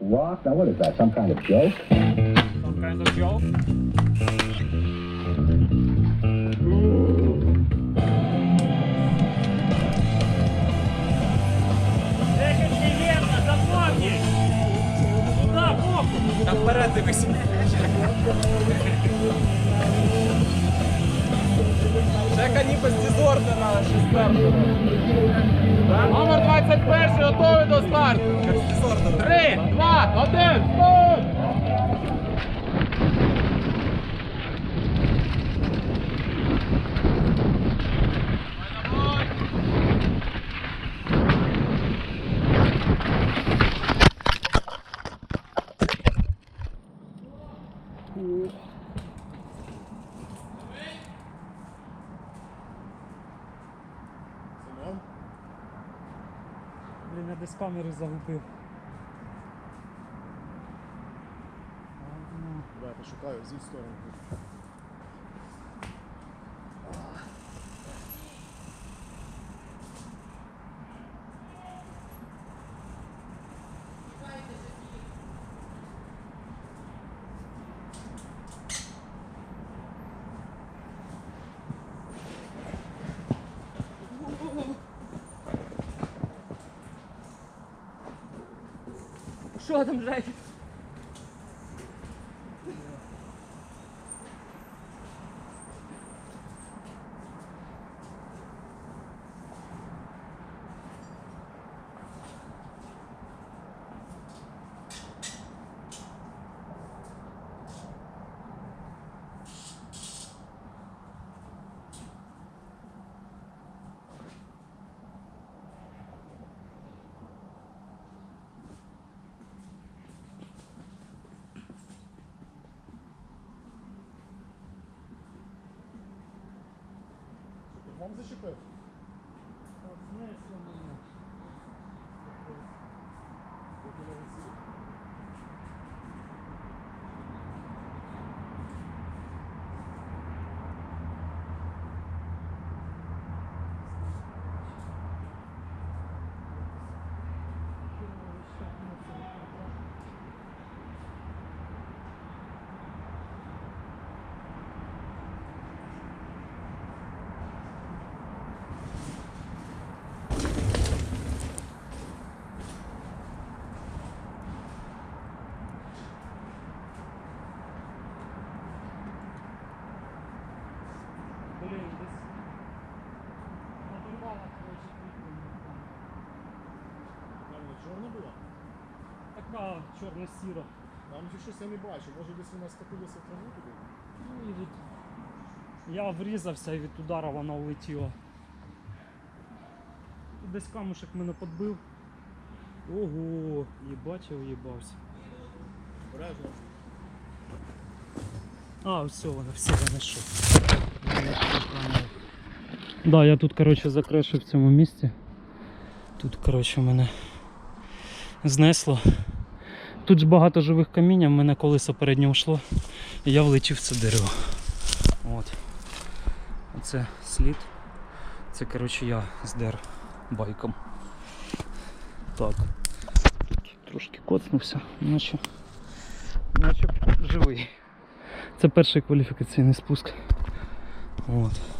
Rock? Now, what is that? Some kind of joke? Some kind of joke. Десять неверно, запомни! Куда, похуй? Там вперед дивись. Жека ніби з дізордена шестерку. Номер 21 готовий до старту. Як з дізордена. Один, старт! Блін, я десь камери загубив. Пошукаю, зі сторону. Що там, Жек? vamos esticando. Там. Там не чорна була? Така чорно-сіра. Там же щось я не бачу. Може десь вона скотилася в траву туди? Ну, і від... Я врізався і від удара вона улетіла. Тут десь камушек мене підбив. Ого, їбачив, їбався. Обережно. А, все, вона все знайшов. Да, я тут, коротше, закрешив в цьому місці. Тут, коротше, мене знесло. Тут ж багато живих каміння, в мене колесо переднє йшло, і я влетів в це дерево. От. Оце слід. Це, коротше, я здер байком. Так. Трошки коцнувся, наче, наче живий. Це перший кваліфікаційний спуск. От.